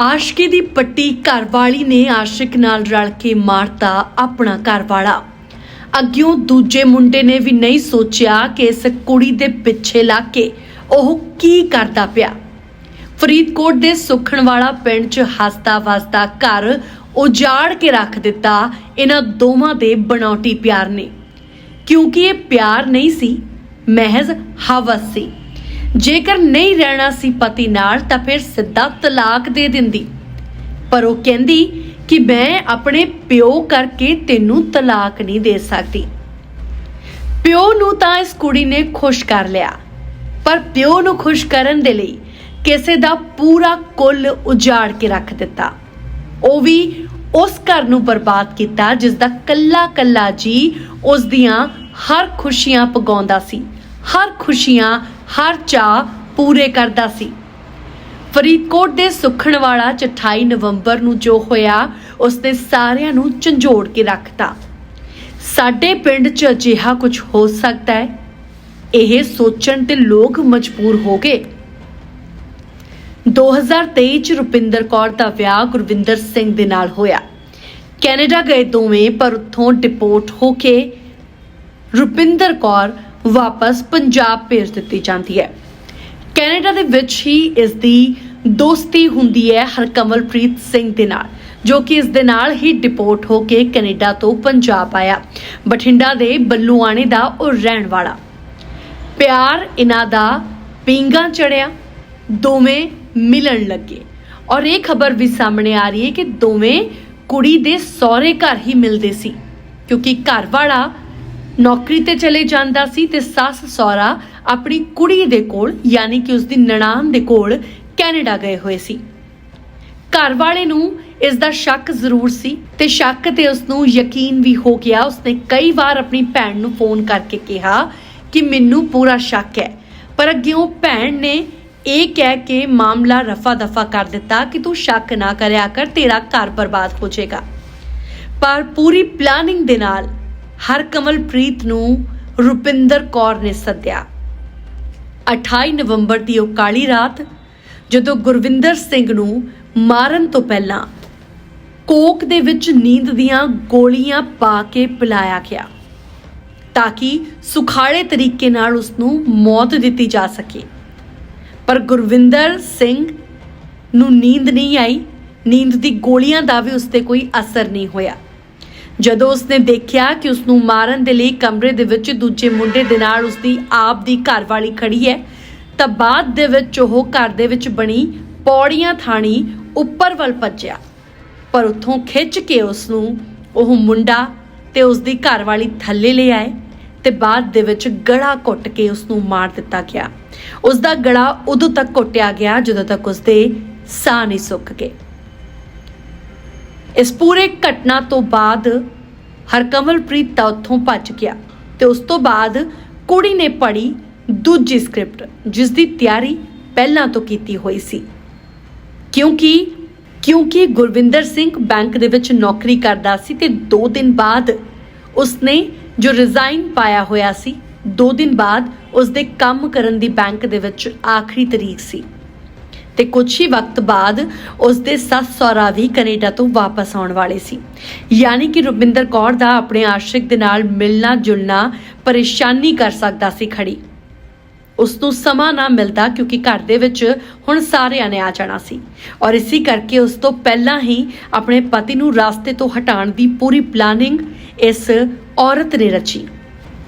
ਆਸ਼ਕੀ ਦੀ ਪੱਟੀ ਘਰਵਾਲੀ ਨੇ ਆਸ਼ਿਕ ਨਾਲ ਰਲ ਕੇ ਮਾਰਤਾ ਆਪਣਾ ਘਰਵਾਲਾ। ਅੱਗਿਓਂ ਦੂਜੇ ਮੁੰਡੇ ਨੇ ਵੀ ਨਹੀਂ ਸੋਚਿਆ ਕਿ ਇਸ ਕੁੜੀ ਦੇ ਪਿੱਛੇ ਲੱਗ ਕੇ ਉਹ ਕੀ ਕਰਦਾ ਪਿਆ। ਫਰੀਦਕੋਟ ਦੇ ਸੁਖਣਵਾਲਾ ਪਿੰਡ 'ਚ ਹੱਸਦਾ ਵਸਦਾ ਘਰ ਉਜਾੜ ਕੇ ਰੱਖ ਦਿੱਤਾ ਇਹਨਾਂ ਦੋਵਾਂ ਦੇ ਬਣਾਉਟੀ ਪਿਆਰ ਨੇ। ਕਿਉਂਕਿ ਇਹ ਪਿਆਰ ਨਹੀਂ ਸੀ, ਮਹਿਜ਼ ਹਵਸ ਸੀ। ਜੇਕਰ ਨਹੀਂ ਰਹਿਣਾ ਸੀ ਪਤੀ ਨਾਲ, ਤਾਂ ਫਿਰ ਸਿੱਧਾ ਤਲਾਕ ਦੇ ਦਿੰਦੀ। ਪਰ ਉਹ ਕਹਿੰਦੀ ਕਿ ਮੈਂ ਆਪਣੇ ਪਿਓ ਕਰਕੇ ਤੈਨੂੰ ਤਲਾਕ ਨਹੀਂ ਦੇ ਸਕਦੀ। ਪਿਓ ਨੂੰ ਤਾਂ ਇਸ ਕੁੜੀ ਨੇ ਖੁਸ਼ ਕਰ ਲਿਆ। ਪਰ ਪਿਓ ਨੂੰ ਖੁਸ਼ ਕਰਨ ਦੇ ਲਈ ਕਿਸੇ ਦਾ ਪੂਰਾ ਕੁੱਲ ਉਜਾੜ ਕੇ ਰੱਖ ਦਿੱਤਾ। ਉਹ ਵੀ ਉਸ ਘਰ ਨੂੰ ਬਰਬਾਦ ਕੀਤਾ, ਜਿਸ ਦਾ ਕੱਲਾ ਕੱਲਾ ਜੀ ਉਸ ਦੀਆਂ ਹਰ ਖੁਸ਼ੀਆਂ ਪਗਾਉਂਦਾ ਸੀ। ਹਰ ਖੁਸ਼ੀਆਂ ਹਰ ਚਾਹ ਪੂਰੇ ਕਰਦਾ ਸੀ। ਫਰੀਦਕੋਟ ਦੇ ਸੁਖਣਵਾਲਾ 28 ਨਵੰਬਰ ਨੂੰ ਜੋ ਹੋਇਆ, ਉਸਨੇ ਸਾਰਿਆਂ ਨੂੰ ਝੰਜੋੜ ਕੇ ਰੱਖਤਾ। ਸਾਡੇ ਪਿੰਡ 'ਚ ਅਜਿਹਾ ਕੁਝ ਹੋ ਸਕਦਾ ਹੈ? ਇਹ ਸੋਚਣ ਤੇ ਲੋਕ ਮਜਬੂਰ ਹੋ ਗਏ। 2023 ਚ ਰੁਪਿੰਦਰ ਕੌਰ ਦਾ ਵਿਆਹ ਗੁਰਵਿੰਦਰ ਸਿੰਘ ਦੇ ਨਾਲ ਹੋਇਆ। ਕੈਨੇਡਾ ਗਏ ਦੋਵੇਂ, ਪਰ ਉੱਥੋਂ ਡਿਪੋਰਟ ਹੋ ਕੇ ਰੁਪਿੰਦਰ ਕੌਰ ਵਾਪਸ ਪੰਜਾਬ ਭੇਜ ਦਿੱਤੀ ਜਾਂਦੀ ਹੈ। ਕੈਨੇਡਾ ਦੇ ਵਿੱਚ ਹੀ ਇਸ ਦੀ ਦੋਸਤੀ ਹੁੰਦੀ ਹੈ ਹਰਕਮਲਪ੍ਰੀਤ ਸਿੰਘ ਦੇ ਨਾਲ, ਜੋ ਕਿ ਇਸ ਦੇ ਨਾਲ ਹੀ ਡਿਪੋਰਟ ਹੋ ਕੇ ਕੈਨੇਡਾ ਤੋਂ ਪੰਜਾਬ ਆਇਆ। ਬਠਿੰਡਾ ਦੇ ਬੱਲੂਆਣੇ ਦਾ ਉਹ ਰਹਿਣ ਵਾਲਾ। ਪਿਆਰ ਇਹਨਾਂ ਦਾ ਪਿੰਗਾ ਚੜਿਆ, ਦੋਵੇਂ ਮਿਲਣ ਲੱਗੇ। ਔਰ ਇਹ ਖਬਰ ਵੀ ਸਾਹਮਣੇ ਆ ਰਹੀ ਹੈ ਕਿ ਦੋਵੇਂ ਕੁੜੀ ਦੇ ਸਹੁਰੇ ਘਰ ਹੀ ਮਿਲਦੇ ਸੀ, ਕਿਉਂਕਿ ਘਰ ਵਾਲਾ ਨੌਕਰੀ ਤੇ ਚਲੇ ਜਾਂਦਾ ਸੀ ਤੇ ਸੱਸ ਸਹੁਰਾ ਆਪਣੀ ਕੁੜੀ ਦੇ ਕੋਲ, ਯਾਨੀ ਕਿ ਉਸ ਦੀ ਨਨਾਣ ਦੇ ਕੋਲ ਕੈਨੇਡਾ ਗਏ ਹੋਏ ਸੀ। ਘਰ ਵਾਲੇ ਨੂੰ ਇਸ ਦਾ ਸ਼ੱਕ ਜ਼ਰੂਰ ਸੀ ਤੇ ਸ਼ੱਕ ਤੇ ਉਸ ਨੂੰ ਯਕੀਨ ਵੀ ਹੋ ਗਿਆ। ਉਸਨੇ ਕਈ ਵਾਰ ਆਪਣੀ ਭੈਣ ਨੂੰ ਫੋਨ ਕਰਕੇ ਕਿਹਾ ਕਿ ਮੈਨੂੰ ਪੂਰਾ ਸ਼ੱਕ ਹੈ। ਪਰ ਅੱਗੇ ਉਹ ਭੈਣ ਨੇ ਇਹ ਕਹਿ ਕੇ ਮਾਮਲਾ ਰਫਾ ਦਫਾ ਕਰ ਦਿੱਤਾ ਕਿ ਤੂੰ ਸ਼ੱਕ ਨਾ ਕਰਿਆ ਕਰ, ਤੇਰਾ ਘਰ ਬਰਬਾਦ ਹੋ ਜਾਏਗਾ। ਪਰ ਪੂਰੀ ਪਲਾਨਿੰਗ ਦੇ ਨਾਲ ਹਰਕਮਲਪ੍ਰੀਤ ਨੂੰ ਰੁਪਿੰਦਰ ਕੌਰ ਨੇ ਸੱਦਿਆ। 28 ਨਵੰਬਰ ਦੀ ਉਹ ਕਾਲੀ ਰਾਤ, ਜਦੋਂ ਗੁਰਵਿੰਦਰ ਸਿੰਘ ਨੂੰ ਮਾਰਨ ਤੋਂ ਪਹਿਲਾਂ ਕੋਕ ਦੇ ਵਿੱਚ ਨੀਂਦ ਦੀਆਂ ਗੋਲੀਆਂ ਪਾ ਕੇ ਪਿਲਾਇਆ ਗਿਆ, ਤਾਂ ਕਿ ਸੁਖਾਲੇ ਤਰੀਕੇ ਨਾਲ ਉਸ ਨੂੰ ਮੌਤ ਦਿੱਤੀ ਜਾ ਸਕੇ। ਪਰ ਗੁਰਵਿੰਦਰ ਸਿੰਘ ਨੂੰ ਨੀਂਦ ਨਹੀਂ ਆਈ, ਨੀਂਦ ਦੀ ਗੋਲੀਆਂ ਦਾ ਵੀ ਉਸ ਤੇ ਕੋਈ ਅਸਰ ਨਹੀਂ ਹੋਇਆ। ਜਦੋਂ ਉਸਨੇ ਦੇਖਿਆ ਕਿ ਉਸ ਨੂੰ ਮਾਰਨ ਦੇ ਲਈ ਕਮਰੇ ਦੇ ਵਿੱਚ ਦੂਜੇ ਮੁੰਡੇ ਦੇ ਨਾਲ ਉਸਦੀ ਆਪ ਦੀ ਘਰਵਾਲੀ ਖੜੀ ਹੈ, ਤਾਂ ਬਾਅਦ ਦੇ ਵਿੱਚ ਉਹ ਘਰ ਦੇ ਵਿੱਚ ਬਣੀ ਪੌੜੀਆਂ ਥਾਣੀ ਉੱਪਰ ਵੱਲ ਭੱਜਿਆ। ਪਰ ਉੱਥੋਂ ਖਿੱਚ ਕੇ ਉਸ ਨੂੰ ਉਹ ਮੁੰਡਾ ਤੇ ਉਸ ਦੀ ਘਰਵਾਲੀ ਥੱਲੇ ਲੈ ਆਏ ਤੇ ਬਾਅਦ ਦੇ ਵਿੱਚ ਗਲਾ ਘੁੱਟ ਕੇ ਉਸ ਨੂੰ ਮਾਰ ਦਿੱਤਾ ਗਿਆ। ਉਸ ਦਾ ਗਲਾ ਉਦੋਂ ਤੱਕ ਘੁੱਟਿਆ ਗਿਆ ਜਦੋਂ ਤੱਕ ਉਸ ਦੇ ਸਾਹ ਨਹੀਂ ਸੁੱਕ ਗਏ। ਇਸ ਪੂਰੇ ਘਟਨਾ ਤੋਂ ਬਾਅਦ ਹਰਕਮਲਪ੍ਰੀਤ ਤਾਂ ਉੱਥੋਂ ਭੱਜ ਗਿਆ ਤੇ ਉਸ ਤੋਂ ਬਾਅਦ ਕੁੜੀ ਨੇ ਪੜ੍ਹੀ ਦੂਜੀ ਸਕ੍ਰਿਪਟ ਜਿਸ ਦੀ ਤਿਆਰੀ ਪਹਿਲਾਂ ਤੋਂ ਕੀਤੀ ਹੋਈ ਸੀ। ਕਿਉਂਕਿ ਕਿਉਂਕਿ ਗੁਰਵਿੰਦਰ ਸਿੰਘ ਬੈਂਕ ਦੇ ਵਿੱਚ ਨੌਕਰੀ ਕਰਦਾ ਸੀ ਤੇ 2 ਦਿਨ ਬਾਅਦ ਉਸਨੇ ਜੋ ਰਿਜ਼ਾਈਨ ਪਾਇਆ ਹੋਇਆ ਸੀ 2 ਦਿਨ ਬਾਅਦ ਉਸਦੇ ਕੰਮ ਕਰਨ ਦੀ ਬੈਂਕ ਦੇ ਵਿੱਚ ਆਖਰੀ ਤਰੀਕ ਸੀ। ਤੇ ਕੁਝ ਹੀ ਵਕਤ ਬਾਅਦ ਉਸਦੇ ਸੱਸ ਸਹੁਰਾ ਵੀ ਕੈਨੇਡਾ ਤੋਂ ਵਾਪਸ ਆਉਣ ਵਾਲੇ ਸੀ। ਯਾਨੀ ਕਿ ਰੁਪਿੰਦਰ ਕੌਰ ਦਾ ਆਪਣੇ ਆਸ਼ਿਕ ਦੇ ਨਾਲ ਮਿਲਣਾ ਜੁਲਣਾ ਪਰੇਸ਼ਾਨੀ ਕਰ ਸਕਦਾ ਸੀ ਖੜੀ। ਉਸ ਨੂੰ ਸਮਾਂ ਨਾ ਮਿਲਦਾ ਕਿਉਂਕਿ ਘਰ ਦੇ ਵਿੱਚ ਹੁਣ ਸਾਰਿਆਂ ਨੇ ਆ ਜਾਣਾ ਸੀ। ਔਰ ਇਸੇ ਕਰਕੇ ਉਸ ਤੋਂ ਪਹਿਲਾਂ ਹੀ ਆਪਣੇ ਪਤੀ ਨੂੰ ਰਾਸਤੇ ਤੋਂ ਹਟਾਉਣ ਦੀ ਪੂਰੀ ਪਲਾਨਿੰਗ ਇਸ ਔਰਤ ਨੇ ਰਚੀ।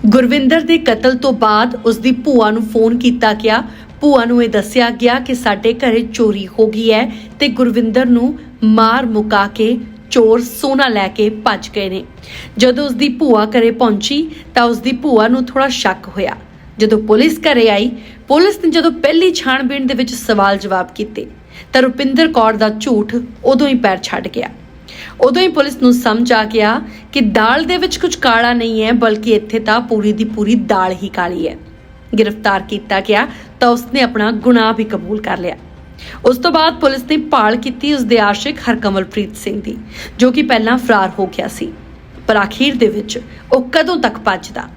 ਗੁਰਵਿੰਦਰ ਦੇ ਕਤਲ ਤੋਂ ਬਾਅਦ ਉਸ ਦੀ ਭੂਆ ਨੂੰ ਫੋਨ ਕੀਤਾ ਗਿਆ ਭੂਆ ਨੂੰ ਇਹ ਦੱਸਿਆ ਗਿਆ ਕਿ ਸਾਡੇ ਘਰੇ ਚੋਰੀ ਹੋ ਗਈ ਹੈ ਤੇ ਗੁਰਵਿੰਦਰ ਨੂੰ ਮਾਰ ਮੁਕਾ ਕੇ ਚੋਰ ਸੋਨਾ ਲੈ ਕੇ ਭੱਜ ਗਏ ਨੇ। ਜਦੋਂ ਉਸ ਦੀ ਭੂਆ ਘਰੇ ਪਹੁੰਚੀ ਤਾਂ ਉਸ ਦੀ ਭੂਆ ਨੂੰ ਥੋੜਾ ਸ਼ੱਕ ਹੋਇਆ। ਜਦੋਂ ਪੁਲਿਸ ਘਰੇ ਆਈ, ਪੁਲਿਸ ਨੇ ਜਦੋਂ ਪਹਿਲੀ ਛਾਣਬੀਣ ਦੇ ਵਿੱਚ ਸਵਾਲ ਜਵਾਬ ਕੀਤੇ, ਤਾਂ ਰੁਪਿੰਦਰ ਕੌਰ ਦਾ ਝੂਠ ਉਦੋਂ ਹੀ ਪੈਰ ਛੱਡ ਗਿਆ। ਉਦੋਂ ਹੀ ਪੁਲਿਸ ਨੂੰ ਸਮਝ ਆ ਗਿਆ ਕਿ ਦਾਲ ਦੇ ਵਿੱਚ ਕੁਝ ਕਾਲਾ ਨਹੀਂ ਹੈ, ਬਲਕਿ ਇੱਥੇ ਤਾਂ ਪੂਰੀ ਦੀ ਪੂਰੀ ਦਾਲ ਹੀ ਕਾਲੀ ਹੈ। ਗ੍ਰਿਫਤਾਰ ਕੀਤਾ ਗਿਆ ਤਾਂ ਉਸਨੇ ਆਪਣਾ ਗੁਨਾਹ ਵੀ ਕਬੂਲ ਕਰ ਲਿਆ। ਉਸ ਤੋਂ ਬਾਅਦ ਪੁਲਿਸ ਨੇ ਭਾਲ ਕੀਤੀ ਉਸ ਦੇ ਆਸ਼ਿਕ ਹਰਕਮਲਪ੍ਰੀਤ ਸਿੰਘ ਦੀ, ਜੋ ਕਿ ਪਹਿਲਾਂ ਫਰਾਰ ਹੋ ਗਿਆ ਸੀ। ਪਰ ਆਖੀਰ ਦੇ ਵਿੱਚ ਉਹ ਕਦੋਂ ਤੱਕ ਭੱਜਦਾ?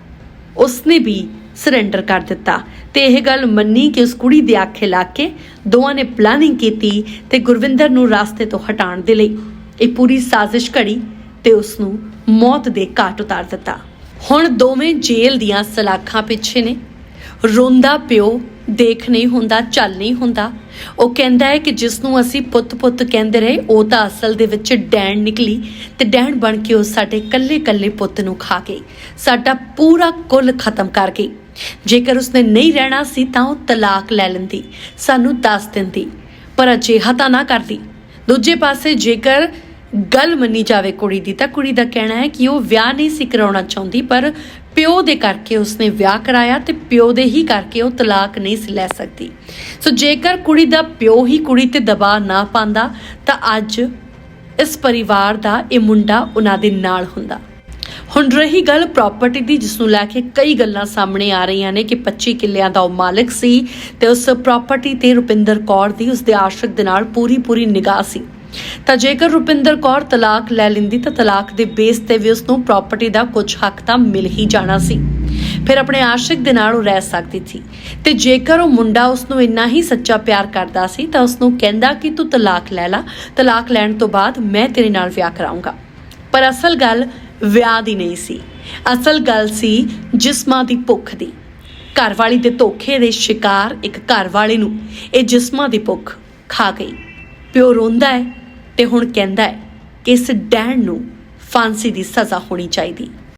ਉਸਨੇ ਵੀ ਸਰੈਂਡਰ ਕਰ ਦਿੱਤਾ ਤੇ ਇਹ ਗੱਲ ਮੰਨੀ ਕਿ ਉਸ ਕੁੜੀ ਦੇ ਆਖੇ ਲਾ ਕੇ ਦੋਵਾਂ ਨੇ ਪਲਾਨਿੰਗ ਕੀਤੀ ਤੇ ਗੁਰਵਿੰਦਰ ਨੂੰ ਰਾਸਤੇ ਤੋਂ ਹਟਾਉਣ ਦੇ ਲਈ ਇਹ ਪੂਰੀ ਸਾਜ਼ਿਸ਼ ਘੜੀ ਤੇ ਉਸ ਨੂੰ ਮੌਤ ਦੇ ਘਾਟ ਉਤਾਰ ਦਿੱਤਾ। ਹੁਣ ਦੋਵੇਂ ਜੇਲ੍ਹ ਦੀਆਂ ਸਲਾਖਾਂ ਪਿੱਛੇ ਨੇ। ਰੋਂਦਾ ਪਿਓ ਦੇਖ ਨਹੀਂ ਹੁੰਦਾ, ਚੱਲ ਨਹੀਂ ਹੁੰਦਾ। ਉਹ ਕਹਿੰਦਾ ਹੈ ਕਿ ਜਿਸ ਨੂੰ ਅਸੀਂ ਪੁੱਤ-ਪੁੱਤ ਕਹਿੰਦੇ ਰਹੇ, ਉਹ ਤਾਂ ਅਸਲ ਦੇ ਵਿੱਚ ਡੈਣ ਨਿਕਲੀ ਤੇ ਡੈਣ ਬਣ ਕੇ ਉਹ ਸਾਡੇ ਕੱਲੇ-ਕੱਲੇ ਪੁੱਤ ਨੂੰ ਖਾ ਗਈ। ਸਾਡਾ ਪੂਰਾ ਕੁੱਲ ਖਤਮ ਕਰ ਗਈ। ਜੇਕਰ ਉਸਨੇ ਨਹੀਂ ਰਹਿਣਾ ਸੀ ਤਾਂ ਉਹ ਤਲਾਕ ਲੈ ਲੈਂਦੀ, ਸਾਨੂੰ ਦੱਸ ਦਿੰਦੀ, ਪਰ ਅਜਿਹਾ ਤਾਂ ਨਾ ਕਰਦੀ। ਦੂਜੇ ਪਾਸੇ ਜੇਕਰ ਗੱਲ ਮੰਨੀ ਜਾਵੇ ਕੁੜੀ ਦੀ, ਤਾਂ ਕੁੜੀ ਦਾ ਕਹਿਣਾ ਹੈ ਕਿ ਉਹ ਵਿਆਹ ਨਹੀਂ ਸੀ ਕਰਾਉਣਾ ਚਾਹੁੰਦੀ, ਪਰ ਪਿਓ ਦੇ ਕਰਕੇ ਉਸਨੇ ਵਿਆਹ ਕਰਾਇਆ ਤੇ ਪਿਓ ਦੇ ਹੀ ਕਰਕੇ ਉਹ ਤਲਾਕ ਨਹੀਂ ਸੀ ਲੈ ਸਕਦੀ। ਸੋ ਜੇਕਰ ਕੁੜੀ ਦਾ ਪਿਓ ਹੀ ਕੁੜੀ ਤੇ ਦਬਾਅ ਨਾ ਪਾਉਂਦਾ, ਤਾਂ ਅੱਜ ਇਸ ਪਰਿਵਾਰ ਦਾ ਇਹ ਮੁੰਡਾ ਉਹਨਾਂ ਦੇ ਨਾਲ ਹੁੰਦਾ। ਹੁਣ ਰਹੀ ਗੱਲ ਪ੍ਰਾਪਰਟੀ ਦੀ, ਜਿਸ ਨੂੰ ਲੈ ਕੇ ਕਈ ਗੱਲਾਂ ਸਾਹਮਣੇ ਆ ਰਹੀਆਂ ਨੇ ਕਿ 25 ਕਿੱਲਿਆਂ ਦਾ ਉਹ ਮਾਲਕ ਸੀ ਤੇ ਉਸ ਪ੍ਰਾਪਰਟੀ ਤੇ ਰੁਪਿੰਦਰ ਕੌਰ ਦੀ ਉਸ ਦੇ ਆਸ਼ਿਕ ਦੇ ਨਾਲ ਪੂਰੀ ਪੂਰੀ ਨਿਗਾਹ ਸੀ। ਤਾਂ ਜੇਕਰ ਰੁਪਿੰਦਰ ਕੌਰ ਤਲਾਕ ਲੈ ਲੈਂਦੀ ਤਾਂ ਤਲਾਕ ਦੇ ਬੇਸ ਤੇ ਵੀ ਉਸ ਨੂੰ ਪ੍ਰਾਪਰਟੀ ਦਾ ਕੁਝ ਹੱਕ ਤਾਂ ਮਿਲ ਹੀ ਜਾਣਾ ਸੀ। ਫਿਰ ਆਪਣੇ ਆਸ਼ਿਕ ਦੇ ਨਾਲ ਉਹ ਰਹਿ ਸਕਦੀ ਸੀ। ਤੇ ਜੇਕਰ ਉਹ ਮੁੰਡਾ ਉਸ ਨੂੰ ਇੰਨਾ ਹੀ ਸੱਚਾ ਪਿਆਰ ਕਰਦਾ ਸੀ ਤਾਂ ਉਸ ਨੂੰ ਕਹਿੰਦਾ ਕਿ ਤੂੰ ਤਲਾਕ ਲੈ ਲੈ। ਤਲਾਕ ਲੈਣ ਤੋਂ ਬਾਅਦ ਮੈਂ ਤੇਰੇ ਨਾਲ ਵਿਆਹ ਕਰਾਉਂਗਾ ਪਰ ਅਸਲ ਗੱਲ ਵਿਆਹ ਦੀ ਨਹੀਂ ਸੀ। ਅਸਲ ਗੱਲ ਸੀ ਜਿਸਮਾਂ ਦੀ ਭੁੱਖ ਦੀ। ਘਰਵਾਲੀ ਦੇ ਧੋਖੇ ਦੇ ਸ਼ਿਕਾਰ ਇੱਕ ਘਰਵਾਲੇ ਨੂੰ ਇਹ ਜਿਸਮਾਂ ਦੀ ਭੁੱਖ ਖਾ ਗਈ। ਪਿਓ ਰੋਂਦਾ ਹੈ ਤੇ ਹੁਣ ਕਹਿੰਦਾ ਹੈ ਕਿ ਇਸ ਡੈਣ ਨੂੰ ਫਾਂਸੀ ਦੀ ਸਜ਼ਾ ਹੋਣੀ ਚਾਹੀਦੀ।